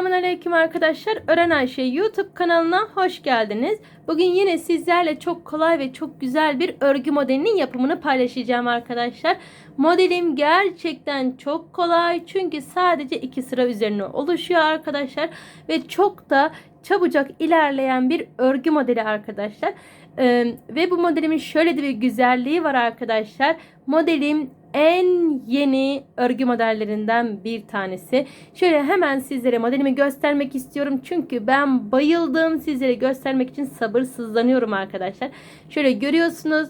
Selamun Aleyküm arkadaşlar. Ören Ayşe YouTube kanalına hoş geldiniz. Bugün yine sizlerle çok kolay ve çok güzel bir örgü modelinin yapımını paylaşacağım arkadaşlar. Modelim gerçekten çok kolay çünkü sadece iki sıra üzerine oluşuyor arkadaşlar. Ve çok da çabucak ilerleyen bir örgü modeli arkadaşlar. Ee, ve bu modelimin şöyle de bir güzelliği var arkadaşlar. Modelim en yeni örgü modellerinden bir tanesi. Şöyle hemen sizlere modelimi göstermek istiyorum. Çünkü ben bayıldım. Sizlere göstermek için sabırsızlanıyorum arkadaşlar. Şöyle görüyorsunuz.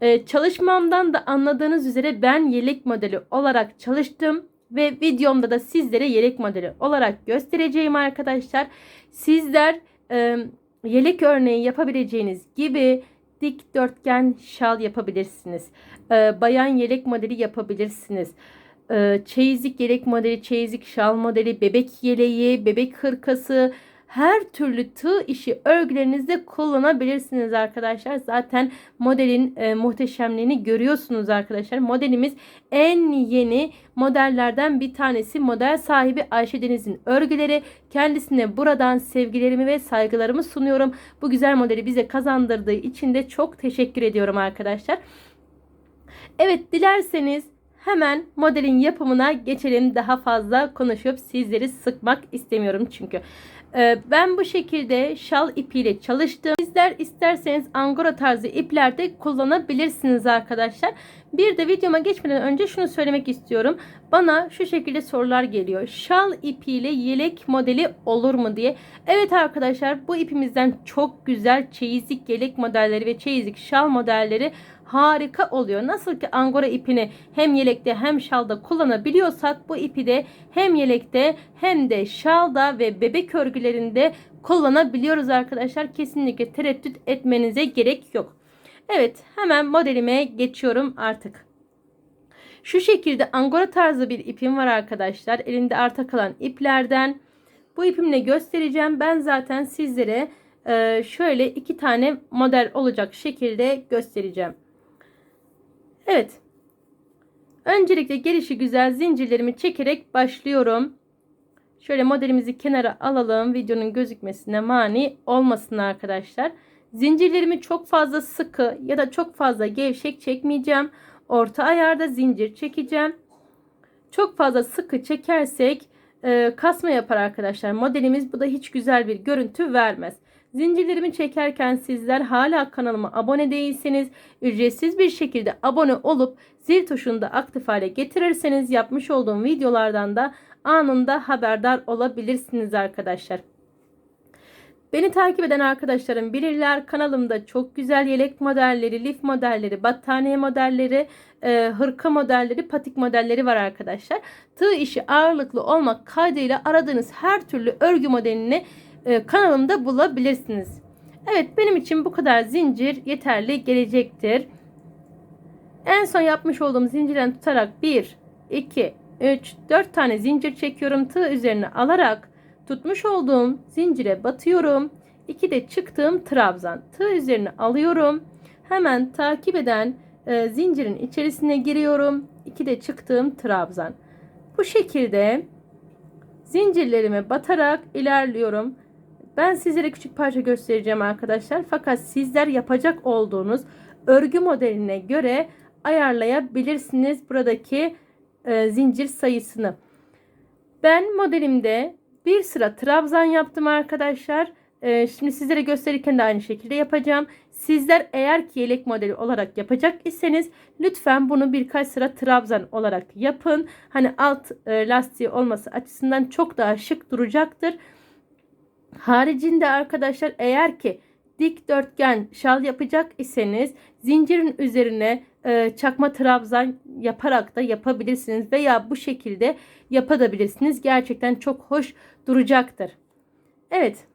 Ee, çalışmamdan da anladığınız üzere ben yelek modeli olarak çalıştım. Ve videomda da sizlere yelek modeli olarak göstereceğim arkadaşlar. Sizler e, yelek örneği yapabileceğiniz gibi dikdörtgen şal yapabilirsiniz. Ee, bayan yelek modeli yapabilirsiniz. Ee, çeyizlik yelek modeli, çeyizlik şal modeli, bebek yeleği, bebek hırkası, her türlü tığ işi örgülerinizde kullanabilirsiniz arkadaşlar. Zaten modelin e, muhteşemliğini görüyorsunuz arkadaşlar. Modelimiz en yeni modellerden bir tanesi. Model sahibi Ayşe Deniz'in örgüleri. Kendisine buradan sevgilerimi ve saygılarımı sunuyorum. Bu güzel modeli bize kazandırdığı için de çok teşekkür ediyorum arkadaşlar. Evet dilerseniz hemen modelin yapımına geçelim. Daha fazla konuşup sizleri sıkmak istemiyorum çünkü. Ee, ben bu şekilde şal ipiyle çalıştım. Sizler isterseniz angora tarzı iplerde kullanabilirsiniz arkadaşlar. Bir de videoma geçmeden önce şunu söylemek istiyorum. Bana şu şekilde sorular geliyor. Şal ipiyle yelek modeli olur mu diye. Evet arkadaşlar bu ipimizden çok güzel çeyizlik yelek modelleri ve çeyizlik şal modelleri harika oluyor. Nasıl ki angora ipini hem yelekte hem şalda kullanabiliyorsak bu ipi de hem yelekte hem de şalda ve bebek örgülerinde kullanabiliyoruz arkadaşlar. Kesinlikle tereddüt etmenize gerek yok. Evet hemen modelime geçiyorum artık. Şu şekilde angora tarzı bir ipim var arkadaşlar. Elinde arta kalan iplerden. Bu ipimle göstereceğim. Ben zaten sizlere e, şöyle iki tane model olacak şekilde göstereceğim. Evet. Öncelikle gelişi güzel zincirlerimi çekerek başlıyorum. Şöyle modelimizi kenara alalım. Videonun gözükmesine mani olmasın arkadaşlar. Zincirlerimi çok fazla sıkı ya da çok fazla gevşek çekmeyeceğim. Orta ayarda zincir çekeceğim. Çok fazla sıkı çekersek e, kasma yapar arkadaşlar. Modelimiz bu da hiç güzel bir görüntü vermez. Zincirlerimi çekerken sizler hala kanalıma abone değilseniz ücretsiz bir şekilde abone olup zil tuşunu da aktif hale getirirseniz yapmış olduğum videolardan da anında haberdar olabilirsiniz arkadaşlar. Beni takip eden arkadaşlarım bilirler kanalımda çok güzel yelek modelleri, lif modelleri, battaniye modelleri, e, hırka modelleri, patik modelleri var arkadaşlar. Tığ işi ağırlıklı olmak kaydıyla aradığınız her türlü örgü modelini e, kanalımda bulabilirsiniz. Evet benim için bu kadar zincir yeterli gelecektir. En son yapmış olduğum zincirden tutarak 1, 2, 3, 4 tane zincir çekiyorum. Tığ üzerine alarak tutmuş olduğum zincire batıyorum. 2 de çıktığım trabzan. Tığ üzerine alıyorum. Hemen takip eden e, zincirin içerisine giriyorum. 2 de çıktığım trabzan. Bu şekilde zincirlerime batarak ilerliyorum. Ben sizlere küçük parça göstereceğim arkadaşlar. Fakat sizler yapacak olduğunuz örgü modeline göre ayarlayabilirsiniz buradaki e, zincir sayısını. Ben modelimde bir sıra trabzan yaptım arkadaşlar. E, şimdi sizlere gösterirken de aynı şekilde yapacağım. Sizler eğer ki yelek modeli olarak yapacak iseniz lütfen bunu birkaç sıra trabzan olarak yapın. Hani alt e, lastiği olması açısından çok daha şık duracaktır. Haricinde arkadaşlar eğer ki dikdörtgen şal yapacak iseniz zincirin üzerine e, çakma trabzan yaparak da yapabilirsiniz veya bu şekilde yapabilirsiniz. Gerçekten çok hoş duracaktır. Evet.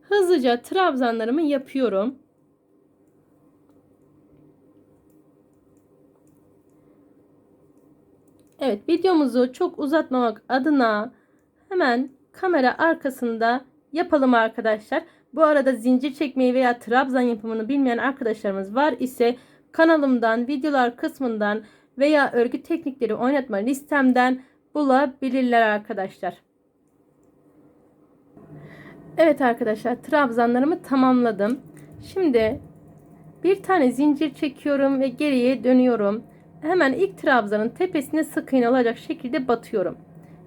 Hızlıca trabzanlarımı yapıyorum. Evet videomuzu çok uzatmamak adına hemen kamera arkasında yapalım arkadaşlar. Bu arada zincir çekmeyi veya trabzan yapımını bilmeyen arkadaşlarımız var ise kanalımdan, videolar kısmından veya örgü teknikleri oynatma listemden bulabilirler arkadaşlar. Evet arkadaşlar trabzanlarımı tamamladım. Şimdi bir tane zincir çekiyorum ve geriye dönüyorum. Hemen ilk trabzanın tepesine sık iğne olacak şekilde batıyorum.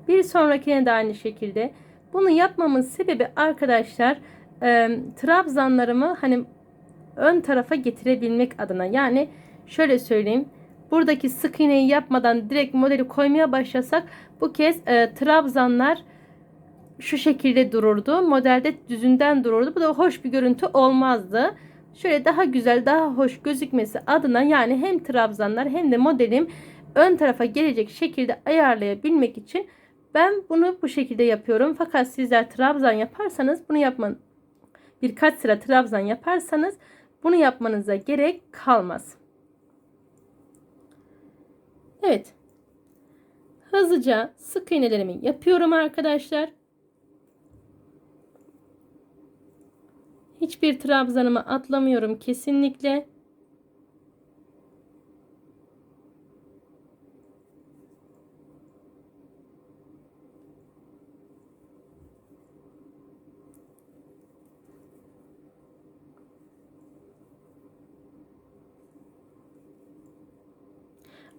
Bir sonrakine de aynı şekilde. Bunu yapmamın sebebi arkadaşlar e, trabzanlarımı hani ön tarafa getirebilmek adına. Yani şöyle söyleyeyim. Buradaki sık iğneyi yapmadan direkt modeli koymaya başlasak bu kez e, trabzanlar şu şekilde dururdu. Modelde düzünden dururdu. Bu da hoş bir görüntü olmazdı. Şöyle daha güzel, daha hoş gözükmesi adına yani hem trabzanlar hem de modelim ön tarafa gelecek şekilde ayarlayabilmek için ben bunu bu şekilde yapıyorum. Fakat sizler trabzan yaparsanız bunu yapman birkaç sıra trabzan yaparsanız bunu yapmanıza gerek kalmaz. Evet. Hızlıca sık iğnelerimi yapıyorum arkadaşlar. Hiçbir trabzanımı atlamıyorum kesinlikle.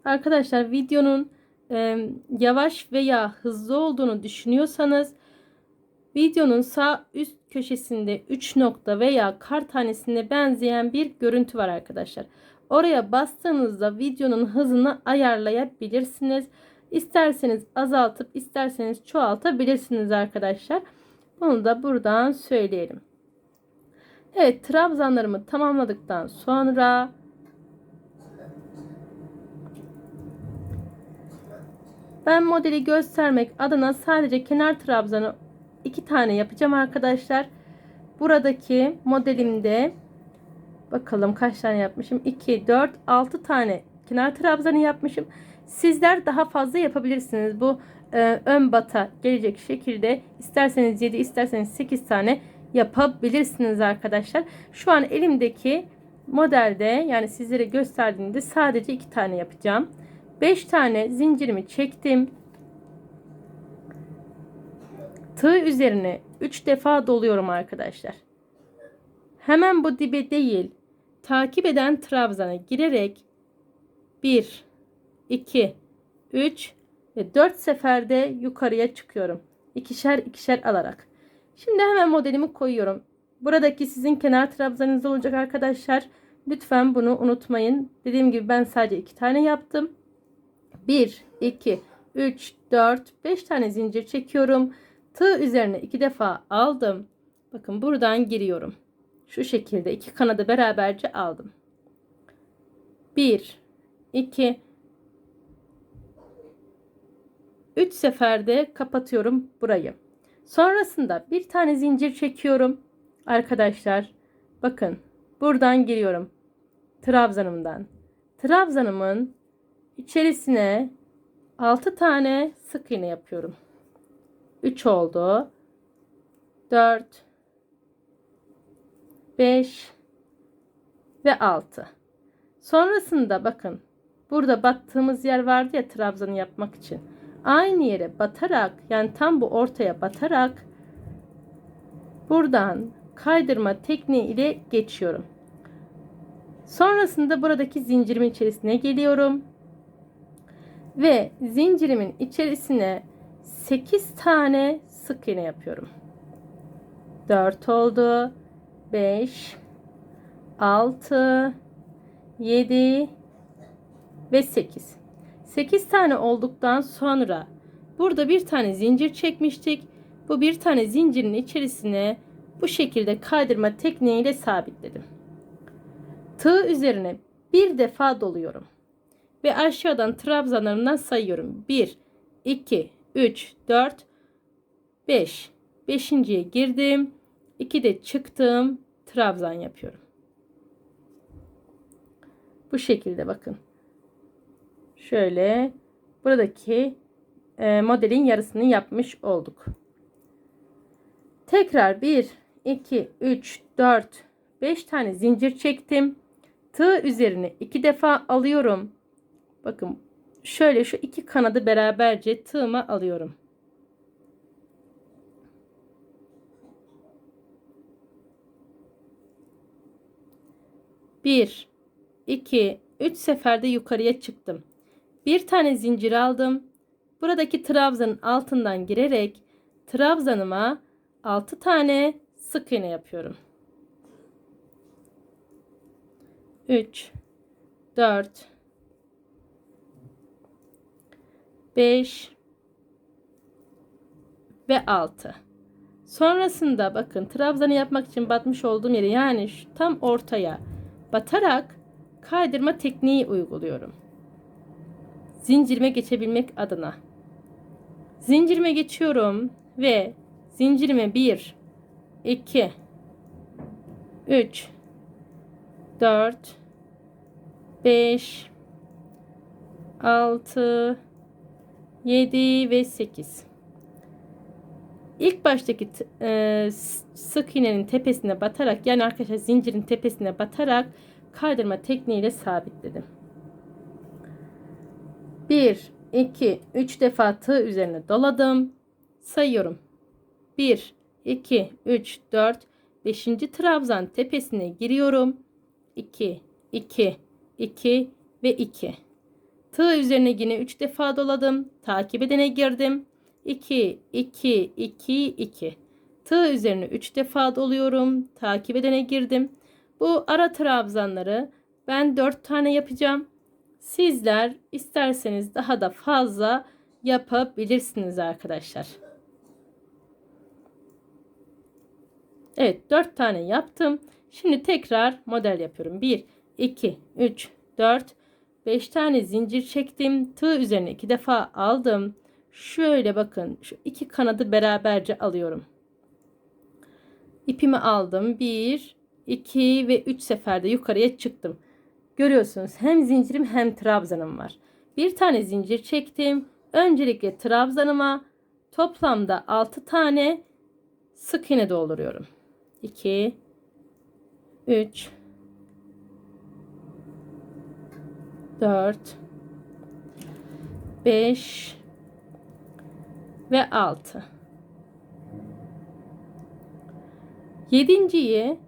Arkadaşlar videonun e, yavaş veya hızlı olduğunu düşünüyorsanız videonun sağ üst köşesinde 3 nokta veya kar tanesine benzeyen bir görüntü var arkadaşlar. Oraya bastığınızda videonun hızını ayarlayabilirsiniz. İsterseniz azaltıp isterseniz çoğaltabilirsiniz arkadaşlar. Bunu da buradan söyleyelim. Evet trabzanlarımı tamamladıktan sonra Ben modeli göstermek adına sadece kenar trabzanı iki tane yapacağım arkadaşlar. Buradaki modelimde bakalım kaç tane yapmışım. 2, 4, 6 tane kenar trabzanı yapmışım. Sizler daha fazla yapabilirsiniz. Bu e, ön bata gelecek şekilde isterseniz 7 isterseniz 8 tane yapabilirsiniz arkadaşlar. Şu an elimdeki modelde yani sizlere gösterdiğimde sadece 2 tane yapacağım. 5 tane zincirimi çektim. Tığ üzerine 3 defa doluyorum arkadaşlar. Hemen bu dibe değil, takip eden trabzana girerek 1 2 3 ve 4 seferde yukarıya çıkıyorum. İkişer ikişer alarak. Şimdi hemen modelimi koyuyorum. Buradaki sizin kenar trabzanınız olacak arkadaşlar. Lütfen bunu unutmayın. Dediğim gibi ben sadece iki tane yaptım. 1, 2, 3, 4, 5 tane zincir çekiyorum. Tığ üzerine iki defa aldım. Bakın buradan giriyorum. Şu şekilde iki kanadı beraberce aldım. 1, 2, 3 seferde kapatıyorum burayı. Sonrasında bir tane zincir çekiyorum. Arkadaşlar bakın buradan giriyorum. Trabzanımdan. Trabzanımın içerisine 6 tane sık iğne yapıyorum. 3 oldu. 4 5 ve 6. Sonrasında bakın burada battığımız yer vardı ya trabzanı yapmak için. Aynı yere batarak yani tam bu ortaya batarak buradan kaydırma tekniği ile geçiyorum. Sonrasında buradaki zincirimin içerisine geliyorum ve zincirimin içerisine 8 tane sık iğne yapıyorum. 4 oldu. 5 6 7 ve 8. 8 tane olduktan sonra burada bir tane zincir çekmiştik. Bu bir tane zincirin içerisine bu şekilde kaydırma tekniğiyle sabitledim. Tığ üzerine bir defa doluyorum. Ve aşağıdan trabzanlarından sayıyorum. 1, 2, 3, 4, 5. Beşinciye girdim. 2 de çıktım. Trabzan yapıyorum. Bu şekilde bakın. Şöyle buradaki e, modelin yarısını yapmış olduk. Tekrar 1, 2, 3, 4, 5 tane zincir çektim. Tığ üzerine 2 defa alıyorum. Bakın şöyle şu iki kanadı beraberce tığıma alıyorum. Bir, iki, üç seferde yukarıya çıktım. Bir tane zincir aldım. Buradaki trabzanın altından girerek trabzanıma 6 tane sık iğne yapıyorum. 3 4 5 ve 6. Sonrasında bakın trabzanı yapmak için batmış olduğum yere yani şu tam ortaya batarak kaydırma tekniği uyguluyorum. Zincirime geçebilmek adına. Zincirime geçiyorum ve zincirime 1 2 3 4 5 6 7 ve 8 İlk baştaki e, sık iğnenin tepesine batarak yani arkadaşlar zincirin tepesine batarak kaydırma tekniğiyle sabitledim. 1 2 3 defa tığ üzerine doladım. Sayıyorum. 1 2 3 4 5. trabzan tepesine giriyorum. 2 2 2 ve 2. Tığ üzerine yine 3 defa doladım. Takip edene girdim. 2 2 2 2. Tığ üzerine 3 defa doluyorum. Takip edene girdim. Bu ara trabzanları ben 4 tane yapacağım. Sizler isterseniz daha da fazla yapabilirsiniz arkadaşlar. Evet 4 tane yaptım. Şimdi tekrar model yapıyorum. 1, 2, 3, 4, 5 tane zincir çektim. Tığ üzerine 2 defa aldım. Şöyle bakın şu iki kanadı beraberce alıyorum. İpimi aldım. 1, 2 ve 3 seferde yukarıya çıktım. Görüyorsunuz hem zincirim hem trabzanım var. Bir tane zincir çektim. Öncelikle trabzanıma toplamda 6 tane sık iğne dolduruyorum. 2 3 4 5 ve 6 Yedinciyi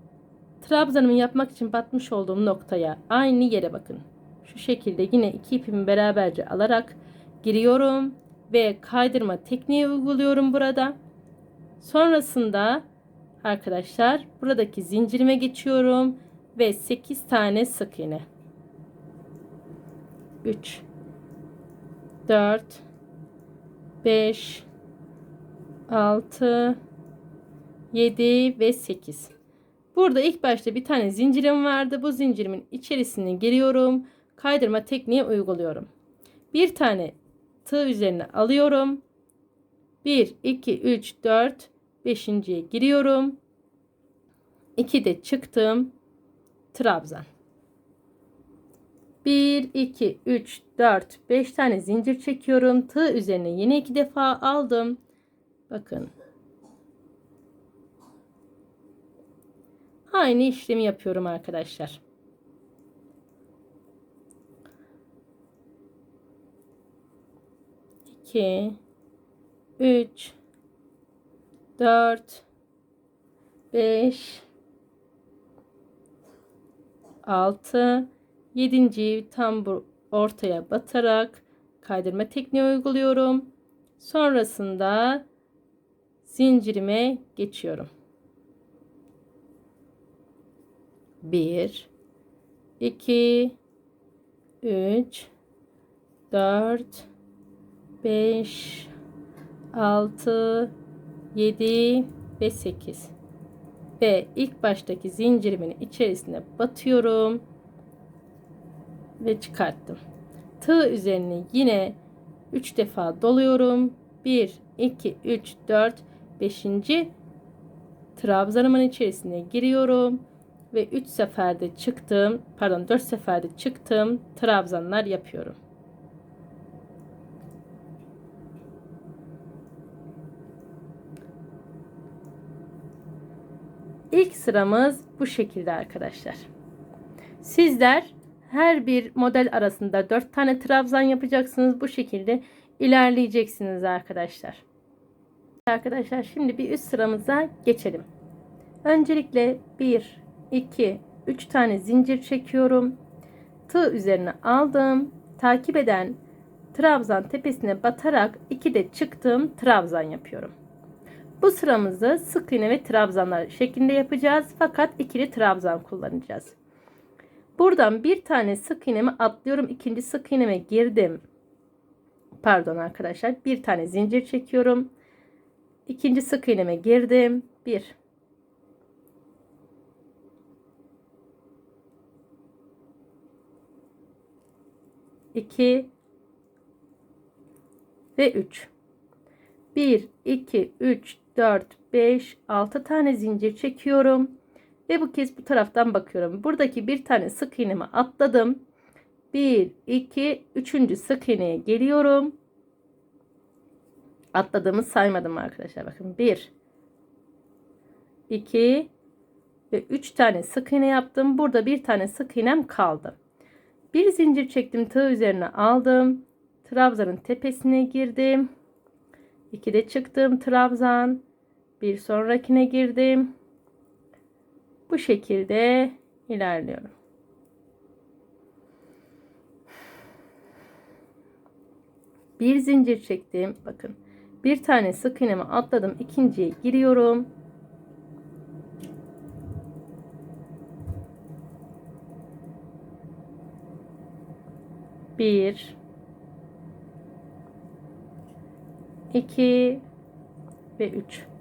trabzanımı yapmak için batmış olduğum noktaya aynı yere bakın. Şu şekilde yine iki ipimi beraberce alarak giriyorum ve kaydırma tekniği uyguluyorum burada. Sonrasında arkadaşlar buradaki zincirime geçiyorum ve 8 tane sık iğne. 3 4 5 6 7 ve 8. Burada ilk başta bir tane zincirim vardı. Bu zincirimin içerisine giriyorum. Kaydırma tekniği uyguluyorum. Bir tane tığ üzerine alıyorum. 1 2 3 4 5.'ye giriyorum. 2 de çıktım. Trabzan. 1 2 3 4 5 tane zincir çekiyorum. Tığ üzerine yine iki defa aldım. Bakın. Aynı işlemi yapıyorum arkadaşlar. İki, üç, dört, beş, altı, yedinci tam bu ortaya batarak kaydırma tekniği uyguluyorum. Sonrasında zincirime geçiyorum. 1 2 3 4 5 6 7 ve 8 ve ilk baştaki zincirimin içerisine batıyorum ve çıkarttım. Tığ üzerine yine 3 defa doluyorum. 1 2 3 4 5. trabzanımın içerisine giriyorum ve 3 seferde çıktım pardon 4 seferde çıktım trabzanlar yapıyorum. İlk sıramız bu şekilde arkadaşlar. Sizler her bir model arasında 4 tane trabzan yapacaksınız. Bu şekilde ilerleyeceksiniz arkadaşlar. Arkadaşlar şimdi bir üst sıramıza geçelim. Öncelikle 1, 2, 3 tane zincir çekiyorum. Tığ üzerine aldım. Takip eden trabzan tepesine batarak 2 de çıktım trabzan yapıyorum. Bu sıramızı sık iğne ve trabzanlar şeklinde yapacağız. Fakat ikili trabzan kullanacağız. Buradan bir tane sık iğnemi atlıyorum. ikinci sık iğneme girdim. Pardon arkadaşlar. Bir tane zincir çekiyorum. İkinci sık iğneme girdim. Bir. İki ve üç. Bir, iki, üç, dört, beş, altı tane zincir çekiyorum. Ve bu kez bu taraftan bakıyorum. Buradaki bir tane sık iğnemi atladım. 1, 2, 3. sık iğneye geliyorum. Atladığımı saymadım arkadaşlar. Bakın 1, 2 ve 3 tane sık iğne yaptım. Burada bir tane sık iğnem kaldı. Bir zincir çektim. Tığ üzerine aldım. Trabzanın tepesine girdim. 2 de çıktım. Trabzan. Bir sonrakine girdim. Bu şekilde ilerliyorum. Bir zincir çektim. Bakın. Bir tane sık iğnemi atladım. ikinciye giriyorum. Bir, iki ve üç.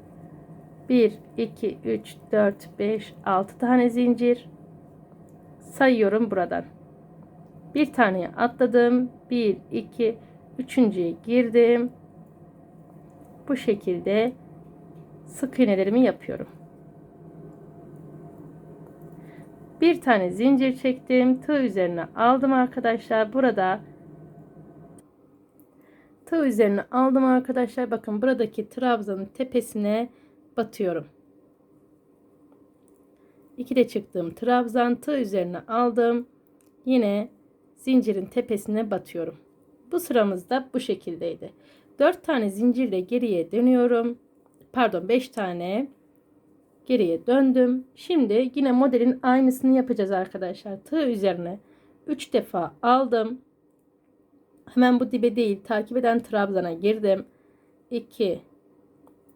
1, 2, 3, 4, 5, 6 tane zincir sayıyorum buradan. Bir taneye atladım. 1, 2, üçüncüye girdim. Bu şekilde sık iğnelerimi yapıyorum. Bir tane zincir çektim. Tığ üzerine aldım arkadaşlar. Burada tığ üzerine aldım arkadaşlar. Bakın buradaki trabzanın tepesine batıyorum. 2 de çıktığım trabzan tığ üzerine aldım. Yine zincirin tepesine batıyorum. Bu sıramızda bu şekildeydi. 4 tane zincirle geriye dönüyorum. Pardon 5 tane geriye döndüm. Şimdi yine modelin aynısını yapacağız arkadaşlar. Tığ üzerine 3 defa aldım. Hemen bu dibe değil takip eden trabzana girdim. 2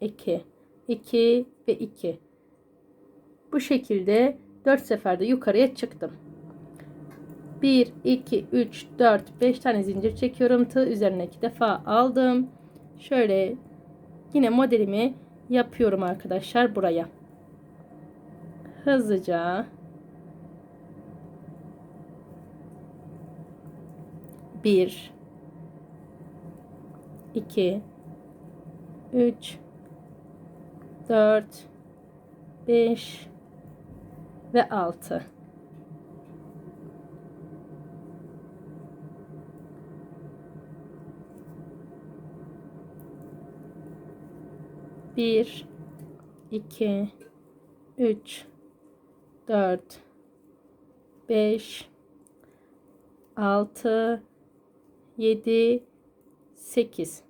2 2 ve 2. Bu şekilde 4 seferde yukarıya çıktım. 1, 2, 3, 4, 5 tane zincir çekiyorum. Tığ üzerine 2 defa aldım. Şöyle yine modelimi yapıyorum arkadaşlar buraya. Hızlıca bir, iki, üç, 4 5 ve 6 1 2 3 4 5 6 7 8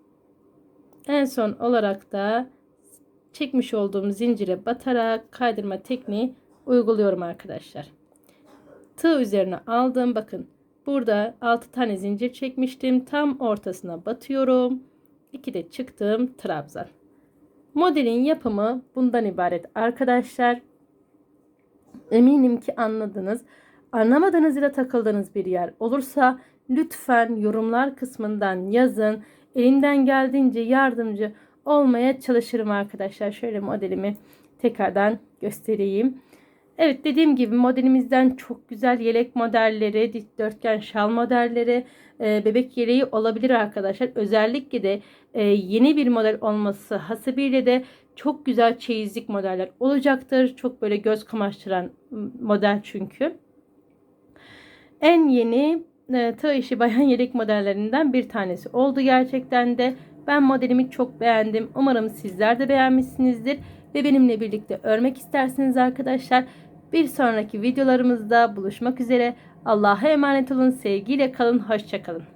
en son olarak da çekmiş olduğum zincire batarak kaydırma tekniği uyguluyorum arkadaşlar. Tığ üzerine aldım. Bakın burada 6 tane zincir çekmiştim. Tam ortasına batıyorum. 2 de çıktım trabzan. Modelin yapımı bundan ibaret arkadaşlar. Eminim ki anladınız. Anlamadığınız ya da takıldığınız bir yer olursa lütfen yorumlar kısmından yazın. Elimden geldiğince yardımcı olmaya çalışırım arkadaşlar. Şöyle modelimi tekrardan göstereyim. Evet dediğim gibi modelimizden çok güzel yelek modelleri, dikdörtgen şal modelleri, e, bebek yeleği olabilir arkadaşlar. Özellikle de e, yeni bir model olması hasıbiyle de çok güzel çeyizlik modeller olacaktır. Çok böyle göz kamaştıran model çünkü. En yeni e, tığ işi bayan yelek modellerinden bir tanesi oldu gerçekten de. Ben modelimi çok beğendim. Umarım sizler de beğenmişsinizdir ve benimle birlikte örmek istersiniz arkadaşlar. Bir sonraki videolarımızda buluşmak üzere. Allah'a emanet olun. Sevgiyle kalın. Hoşçakalın.